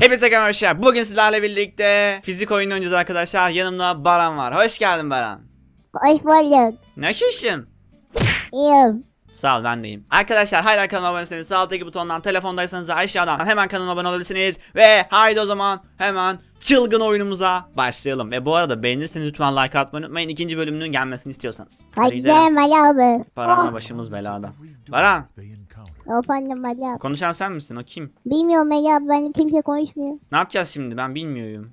Hepinize arkadaşlar. Bugün sizlerle birlikte fizik oyunu oynayacağız arkadaşlar. Yanımda Baran var. Hoş geldin Baran. Hoş bulduk. Nasılsın? İyiyim. Sağ ol ben deyim. Arkadaşlar hala kanalıma abone değilseniz sağ alttaki butondan telefondaysanız da aşağıdan hemen kanalıma abone olabilirsiniz. Ve haydi o zaman hemen çılgın oyunumuza başlayalım. Ve bu arada beğenirseniz lütfen like atmayı unutmayın. İkinci bölümünün gelmesini istiyorsanız. Hadi abi. Baran'la Oh, başımız belada. Baran efendim Ali abi. konuşan sen misin? O kim? Bilmiyorum Ali abi ben kimse konuşmuyor. Ne yapacağız şimdi? Ben bilmiyorum.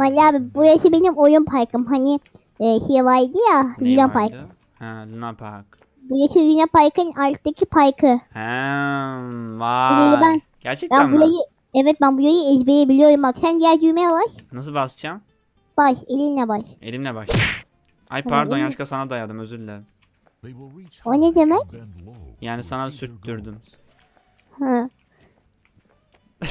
Ali abi burası benim oyun parkım. Hani e, şey vardı ya Luna Park. Ha Luna Park. Burası Luna Park'ın alttaki parkı. Ha, Burayı vay. ben- Gerçekten Ben mi? burayı evet ben burayı ezbere biliyorum. Bak sen diğer düğmeye bas. Nasıl basacağım? Baş elinle baş. Elimle baş. Ay pardon yanlışlıkla sana dayadım özür dilerim. O ne demek? Yani sana sürttürdüm. Ha.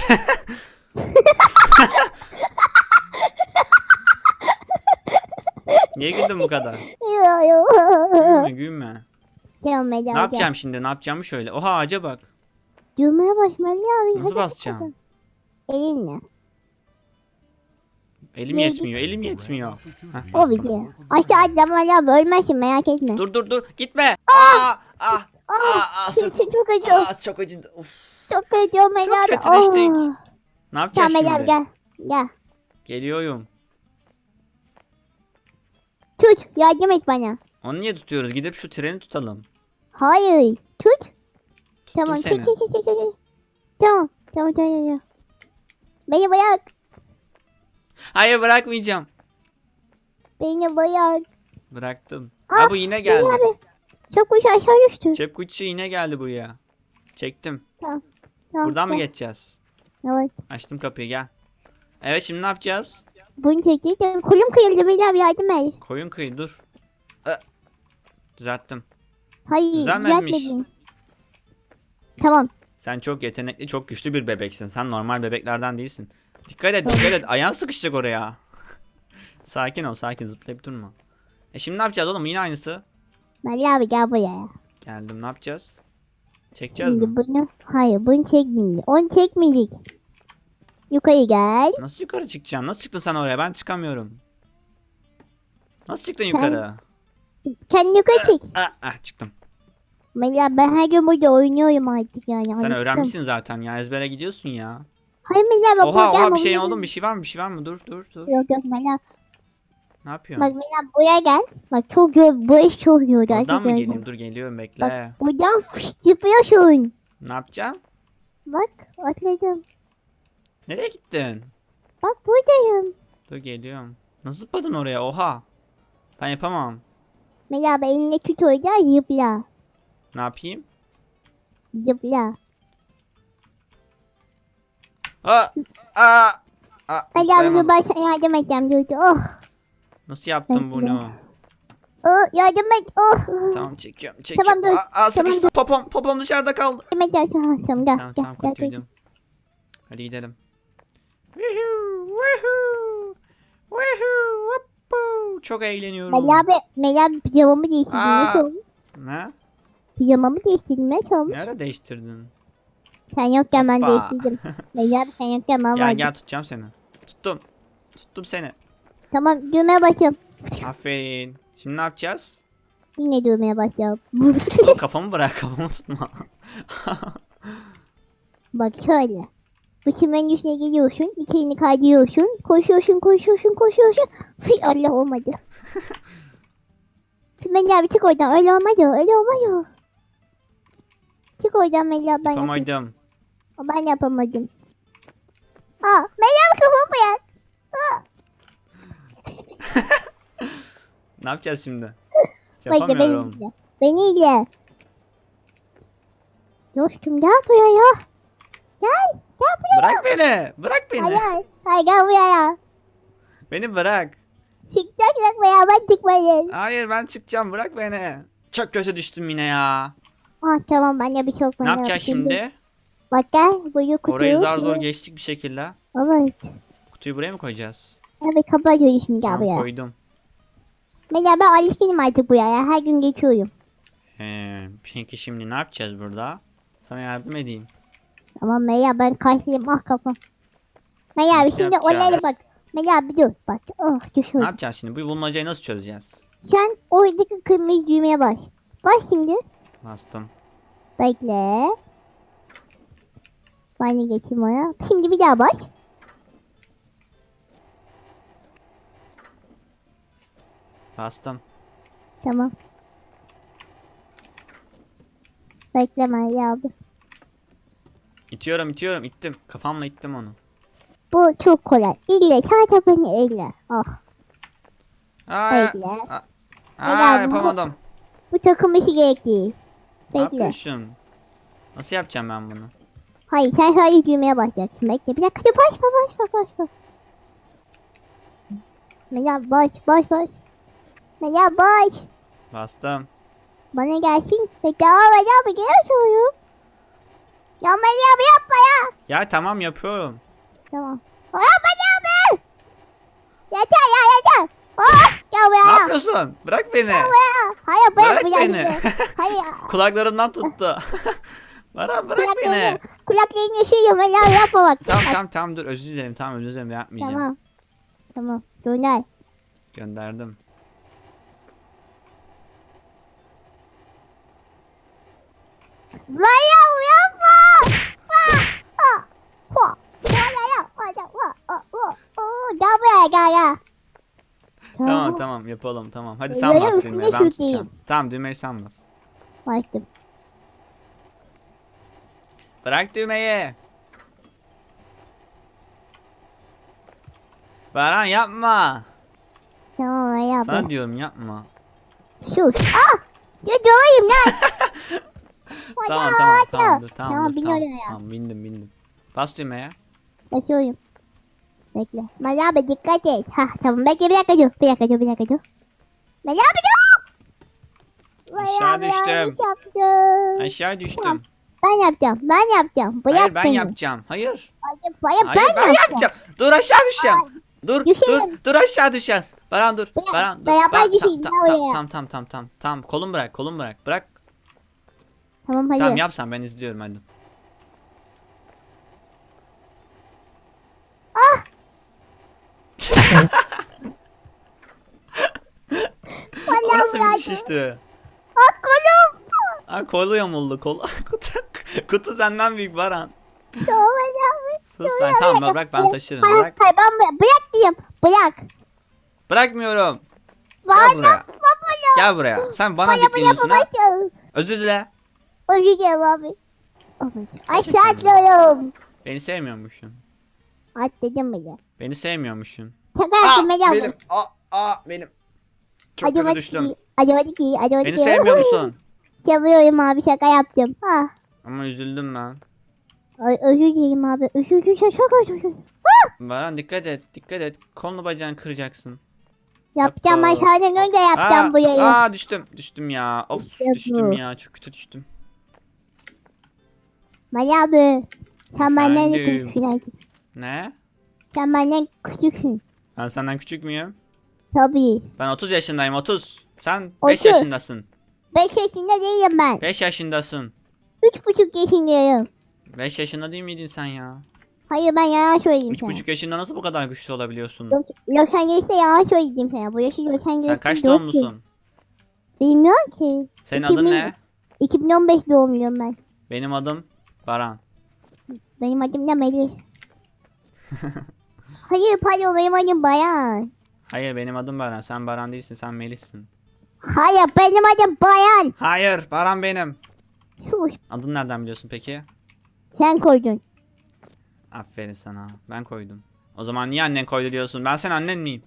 Niye güldün bu kadar? Gülme gülme. Ali abi. Ne yapacağım şimdi ne yapacağımı şöyle. Oha ağaca bak. Düğmeye bas Ali abi. Nasıl hadi basacağım? Elinle. Elim Neye yetmiyor elim yetmiyor. Heh, O bastım. bizi. Aşağı atlama Ali abi ölmezsin merak etme. Dur dur dur gitme. Aa, ah, Aa, ah, ah, sırt- sesin çok acıyor. Aa, çok acıdı. Uf. Çok acıyor Ali Çok abi. kötü düştük. Oh. Ne yapacağız Tamam Ali abi şimdi? gel. Gel. Geliyorum. Tut yardım et bana. Onu niye tutuyoruz? Gidip şu treni tutalım. Hayır. Tut. Tuttum Tamam çek çek çek çek. Tamam. Tamam tamam tamam. Beni bırak. Hayır bırakmayacağım. Beni bırak. Bıraktım. Aa, Ha bu yine geldi. abi. Çok kuş aşağı düştü. Çöp kutusu yine geldi buraya. Çektim. Tamam. Buradan mı gel. geçeceğiz? Evet. Açtım kapıyı gel. Evet şimdi ne yapacağız? Bunu çekti. Kolum kıyıldı abi yardım et. Koyun kıyı dur. Aa, Düzelttim. Hayır Düzelmemiş. düzeltmedin. Tamam. Sen çok yetenekli, çok güçlü bir bebeksin. Sen normal bebeklerden değilsin. Dikkat et, dikkat et. Ayağın sıkışacak oraya. sakin ol, sakin. Zıplayıp durma. E şimdi ne yapacağız oğlum? Yine aynısı. Ali abi gel buraya. Geldim. Ne yapacağız? Çekeceğiz mi? Şimdi bunu hayır bunu çekmeyecek. Onu çekmeyecek. Yukarı gel. Nasıl yukarı çıkacaksın? Nasıl çıktın sen oraya? Ben çıkamıyorum. Nasıl çıktın Sen- yukarı? Kendini yukarı çek. Ah, ah çıktım. Mela ben her gün burada oynuyorum artık yani. Sen alıştım. öğrenmişsin zaten ya. Ezbere gidiyorsun ya. Hayır Mela bak Oha oha bir şey buraya- oldu mu? Bir şey var mı? Bir şey var mı? Dur dur dur. Yok yok Mela. Ne yapıyorsun? Bak Mela buraya gel. Bak çok yor. Bu iş çok yor. Buradan mı geleyim? Dur geliyorum bekle. Bak buradan fışt zıplıyorsun. Ne yapacağım? Bak atladım. Nereye gittin? Bak buradayım. Dur geliyorum. Nasıl zıpladın oraya? Oha. Ben yapamam. Mela ben eline kötü oyacağız zıpla. Ne yapayım? Zıpla. Aa! Aa! Aa! Abi zıplayamadım. ben sana yardım edeceğim diyordu. Oh. Nasıl yaptın bunu? Oh yardım et. Oh. Tamam çekiyorum çekiyorum. Tamam, dur. Aa, aa, Tamam, sıkıştı. Popom, popom dışarıda kaldı. Yardım et. Tamam tamam gel. Tamam gel, tamam gel, gel. Hadi gidelim. Woohoo! Woohoo! Hoppo! Çok eğleniyorum. Mela abi, Mela abi pijamamı değiştirdim. Aa. Ne? Pijamamı. Nasıl olmuş? Nerede değiştirdin? Sen yokken ben Hoppa. değiştirdim. Mela abi sen yokken ben Gel vardım. gel tutacağım seni. Tuttum. Tuttum seni. Tamam düğmeye basıyorum. Aferin. Şimdi ne yapacağız? Yine düğmeye basıyorum. Kafamı bırak kafamı tutma. Bak şöyle. Çimenin üstüne geliyorsun. iki elini kaydırıyorsun. Koşuyorsun koşuyorsun koşuyorsun. Fıy Allah olmadı. Mela abi çık oradan. Öyle olmadı. Öyle olmadı. Çık oradan Mela ben yapayım. Yapamadım. Ben yapamadım. Aa, Mela abi kafamı bırak. Ne yapacağız şimdi? Bekle beni Yapamıyorum. izle. Beni izle. Dostum gel buraya. Gel. Gel buraya. Bırak beni. Bırak beni. Hayır. Hayır gel buraya. Beni bırak. Çıkacaksak beraber çıkmayın. Hayır ben çıkacağım. Bırak beni. Çok kötü düştüm yine ya. Ah tamam ben de bir şey yok. Ne yapacağız şimdi? Bak gel. Buraya kutuyu. Orayı zar zor geçtik bir şekilde. Evet. Kutuyu buraya mı koyacağız? Evet kapatıyoruz şimdi gel Tamam buraya. koydum. Mesela ben alışkınım artık buraya. Her gün geçiyorum. Ee, peki şimdi ne yapacağız burada? Sana yardım edeyim. Ama Meya ben kaçlayayım ah kafam. Mel abi Ne şimdi yapacağız? oraya bak. Mel abi dur bak. Ne düşürdüm. yapacağız şimdi? Bu bulmacayı nasıl çözeceğiz? Sen oradaki kırmızı düğmeye bas. Bas şimdi. Bastım. Bekle. Ben de geçeyim oraya. Şimdi bir daha bas. Bastım. Tamam. Bekle Mel abi. İtiyorum itiyorum ittim. Kafamla ittim onu. Bu çok kolay. İlle sadece beni elle. Ah. Aa, Bekle. aa, aa, abi, bu- yapamadım. Bu takım işi gerekli. Ne Bekle. yapıyorsun? Nasıl yapacağım ben bunu? Hayır sen sadece düğmeye basacaksın. Bekle bir dakika. Başla başla başla. Mela baş baş baş. Mela baş. Bastım. Bana gelsin. Bekle aa Mela abi gel Ya Mela abi yapma ya. Ya tamam yapıyorum. Tamam. Mela abi. Yeter ya yeter. Aa ya Ne yapıyorsun? Bırak beni. Ya. Hayır bırak Bırak beni. Hayır. Kulaklarımdan tuttu. Baran bırak beni. Kulaklarını, kulaklarını yaşıyor Mela abi yapma bak. Tamam tamam tamam dur özür dilerim tamam özür dilerim yapmayacağım. Tamam. Tamam. Gönder. Gönderdim. Vaya yapma. Ha, ha, ha. Vaya ya, vaya, va, va, va. Oo, Gel buraya gel gel. Tamam tamam yapalım tamam. Hadi sen Öyle bas üstüne düğmeye ben sürteyim. tutacağım. Tamam düğmeyi sen bas. Bastım. Bırak düğmeyi. Baran yapma. Tamam vaya Sana bu. diyorum yapma. Sus. Ah! Ya doğruyum lan. Tamam Vaya, tamam vaya. tamam dur tamam Tamam dur, biliyorum tamam, ya. tamam bindim bindim. Bas düğmeye. Basıyorum. Bekle. Mala abi dikkat et. Ha tamam bekle bir dakika dur. Bir dakika dur bir dakika dur. Mala abi dur. Aşağı abi, düştüm. yanlış yaptım. Aşağı düştüm. Ben yapacağım. Ben yapacağım. Bırak Hayır ben beni. yapacağım. Hayır. Hayır, hayır, Hayır ben, ben, yapacağım. Dur aşağı düşeceğim. Dur dur Düşerim. dur aşağı düşeceğiz. Baran dur. Bırak, Baran dur. beraber Baran, düşelim, tam, gel tam, oraya. tam, tam, tam, tam, tam. Kolum bırak, kolum bırak. Bırak. Tamam hadi. Tamam yap sen ben izliyorum hadi. Vallahi Orası bir bırak. Şişti. Ah kolum. Aa kolu yamuldu kol. kutu, kutu senden büyük Baran. Sus ben tamam bırak ben taşırım. Hayır, Bırak. hayır ben bırak, bırak diyeyim. Bırak. Bırakmıyorum. Bana Gel buraya. Gel buraya. Sen bana Bana dik bunu geliyorsun ha. Özür dile. Özür dilerim abi. Abi. Aşağı atlıyorum. Beni sevmiyormuşsun. Atladım bile. Beni sevmiyormuşsun. Şaka yaptım beni benim. Aa, aa benim. Çok kötü düştüm. Acaba ki. Acaba Beni sevmiyor musun? Seviyorum abi şaka yaptım. Ah. Ama üzüldüm ben. Ay, özür dilerim abi. Özür dilerim. Çok özür dilerim. Baran dikkat et, dikkat et. Kolunu bacağını kıracaksın. Yapacağım ben senden önce yapacağım aa, burayı. Aa düştüm, düştüm ya. Of İşte düştüm bu. ya, çok kötü düştüm. Mali abi. Sen benden de Efendim? küçüksün artık. Ne? Sen benden küçüksün. Ben senden küçük müyüm? Tabii. Ben 30 yaşındayım, 30. Sen 5 Otuz. yaşındasın. 5 yaşında değilim ben. 5 yaşındasın. 3,5 yaşındayım. 5 yaşında değil miydin sen ya? Hayır ben yalan söyledim sana. 3,5 yaşında nasıl bu kadar güçlü olabiliyorsun? Los, Los Angeles'te yalan söyledim sana. Burası Los Sen Angeles'te kaç yoktu. doğumlusun? Bilmiyorum ki. Senin 2000 adın ne? 2015 doğumluyum ben. Benim adım Baran. Benim adım da Melih. Hayır pardon benim adım Bayan. Hayır benim adım Baran. Sen Baran değilsin, sen Melih'sin. Hayır benim adım Bayan. Hayır, Baran benim. Sus Adını nereden biliyorsun peki? sen koydun. Aferin sana. Ben koydum. O zaman niye annen koydu diyorsun? Ben senin annen miyim?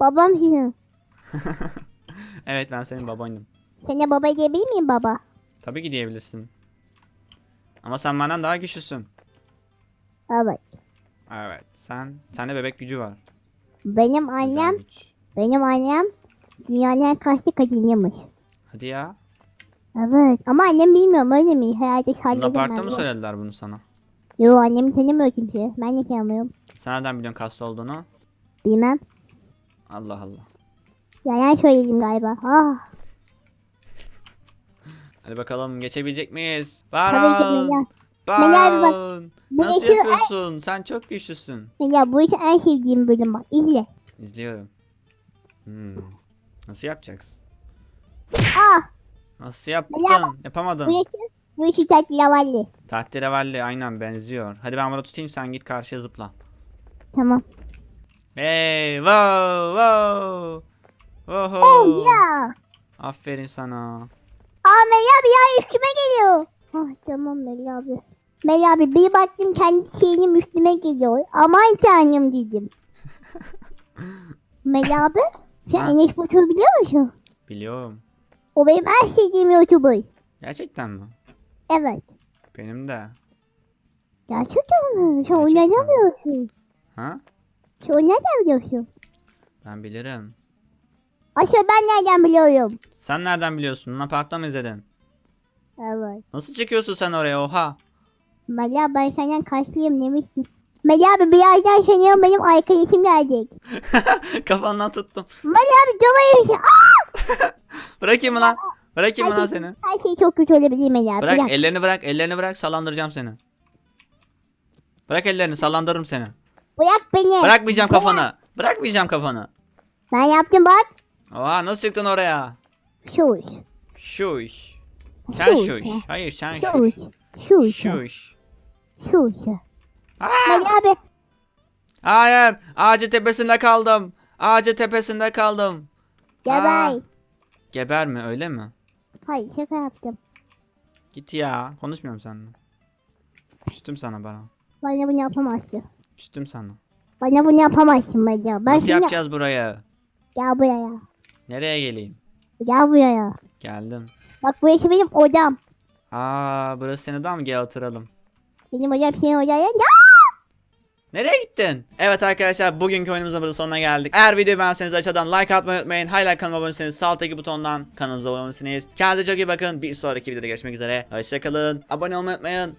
Babam sizin. Evet ben senin babanım. Sana baba diyebilir miyim baba? Tabii ki diyebilirsin. Ama sen benden daha güçlüsün. Evet. Evet. Sen sende bebek gücü var. Benim Güzel annem, güç. benim annem dünyanın en kaçlı kadınıymış. Hadi ya. Evet ama annem bilmiyorum öyle mi? Herhalde salladım ben. mı söylediler bunu sana? Yo annemi tanımıyor kimse. Ben de tanımıyorum. Sen nereden biliyorsun kaslı olduğunu? Bilmem. Allah Allah. Yalan söyledim galiba. Ah. Hadi bakalım geçebilecek miyiz? Tabii ki Baran. Melih. Melih abi bak, bu Nasıl yeşil- yapıyorsun? Sen çok güçlüsün. Melih bu işi en sevdiğim bölüm bak. İzle. İzliyorum. Hmm. Nasıl yapacaksın? Ah Nasıl yaptın? Melih Yapamadın. bu işi bu işi tatlıvalli. Tahterevalli aynen benziyor. Hadi ben bunu tutayım sen git karşıya zıpla. Tamam. Hey, wow, wow. Oho. Oh ya. Aferin sana. Aa Melih abi ya üstüme geliyor. Ah tamam Melih abi. Melih abi bir baktım kendi şeyinim üstüme geliyor. Aman tanrım dedim. Melih abi sen? Enes Batur'u biliyor musun? Biliyorum. O benim en sevdiğim YouTuber. Gerçekten mi? Evet. Benim de. Gerçekten mi? Sen onu Gerçekten. nereden biliyorsun? Ha? Sen onu nereden biliyorsun? Ben bilirim. Aşağı ben nereden biliyorum? Sen nereden biliyorsun? Luna Park'ta mı izledin? Evet. Nasıl çıkıyorsun sen oraya oha? Abi ben senden kaçlıyım demiştim. Melih abi birazdan sanıyorum benim arkadaşım gelecek. Kafandan tuttum. Melih abi dövüyor. Aa! Bırakayım mı lan? Bırakayım mı Her lan şey, seni? her şey çok kötü olabilir Melih abi. Bırak Bırak. ellerini bırak ellerini bırak sallandıracağım seni. Bırak ellerini sallandırırım seni. Bırak beni. Bırakmayacağım Bırak. kafanı. Bırakmayacağım kafanı. Ben yaptım bak. Oha nasıl çıktın oraya? Şuş. Şuş. Sen şuş. Hayır sen şuş. Şuş. Şuş. Şuş. Melih abi. Hayır. Ağacı tepesinde kaldım. Ağacı tepesinde kaldım. Geber. Geber mi öyle mi? Hayır şaka yaptım. Git ya. Konuşmuyorum seninle. Küstüm sana bana. Bana bunu yapamazsın. Küstüm sana. Bana bunu yapamazsın Melih abi. Ben Nasıl seni... yapacağız burayı? Gel buraya. Nereye geleyim? Gel buraya. Geldim. Bak burası benim odam. Aa burası senin odam mı? Gel oturalım. Benim odam senin odaya. Ya! Nereye gittin? Evet arkadaşlar bugünkü oyunumuzun burada sonuna geldik. Eğer videoyu beğenseniz aşağıdan like atmayı unutmayın. Hala kanalıma abone değilseniz sağ alttaki butondan kanalımıza abone olmalısınız. Kendinize çok iyi bakın. Bir sonraki videoda görüşmek üzere. Hoşçakalın. Abone olmayı unutmayın.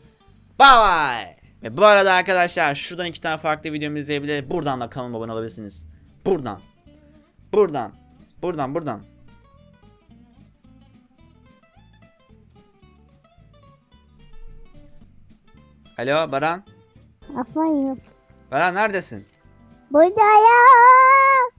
Bye bye. Ve bu arada arkadaşlar şuradan iki tane farklı videomu izleyebilir. Buradan da kanalıma abone olabilirsiniz. Buradan. Buradan. Buradan buradan. Alo Baran. Aferin. Baran neredesin? Buradayım.